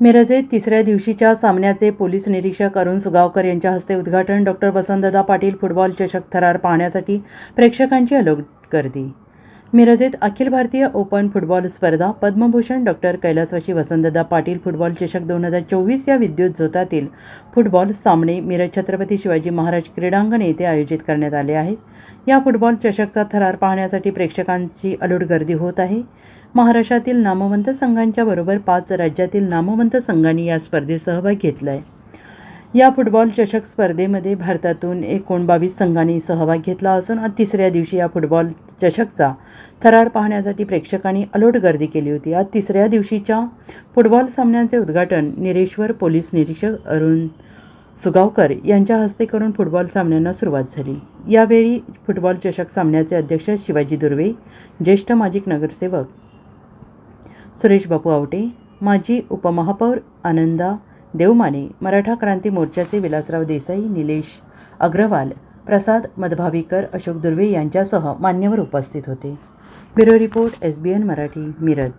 मिरजेत तिसऱ्या दिवशीच्या सामन्याचे पोलीस निरीक्षक अरुण सुगावकर यांच्या हस्ते उद्घाटन डॉक्टर वसंतदा पाटील फुटबॉल चषक थरार पाहण्यासाठी प्रेक्षकांची अलोट गर्दी. मिरजेत अखिल भारतीय ओपन फुटबॉल स्पर्धा पद्मभूषण डॉक्टर कैलासवाशी वसंतदा पाटील फुटबॉल चषक दोन हजार चोवीस या विद्युत झोतातील फुटबॉल सामने मिरज छत्रपती शिवाजी महाराज क्रीडांगण येथे आयोजित करण्यात आले आहेत या फुटबॉल चषकचा थरार पाहण्यासाठी प्रेक्षकांची अलोट गर्दी होत आहे. महाराष्ट्रातील नामवंत संघांच्या बरोबर पाच राज्यातील नामवंत संघांनी या स्पर्धेत सहभाग घेतला आहे या फुटबॉल चषक स्पर्धेमध्ये भारतातून एकोणबावीस संघांनी सहभाग घेतला असून आज तिसऱ्या दिवशी या फुटबॉल चषकचा थरार पाहण्यासाठी प्रेक्षकांनी अलोट गर्दी केली होती. आज तिसऱ्या दिवशीच्या फुटबॉल सामन्यांचे उद्घाटन निरेश्वर पोलीस निरीक्षक अरुण सुगावकर यांच्या हस्ते करून फुटबॉल सामन्यांना सुरुवात झाली. यावेळी फुटबॉल चषक सामन्याचे अध्यक्ष शिवाजी दुर्वे ज्येष्ठ माजी नगरसेवक सुरेश बापू आवटे माजी उपमहापौर आनंदा देवमाने मराठा क्रांती मोर्चाचे विलासराव देसाई निलेश अग्रवाल प्रसाद मदभावीकर अशोक दुर्वे यांच्यासह मान्यवर उपस्थित होते. Bureau report S B N Marathi Miraj.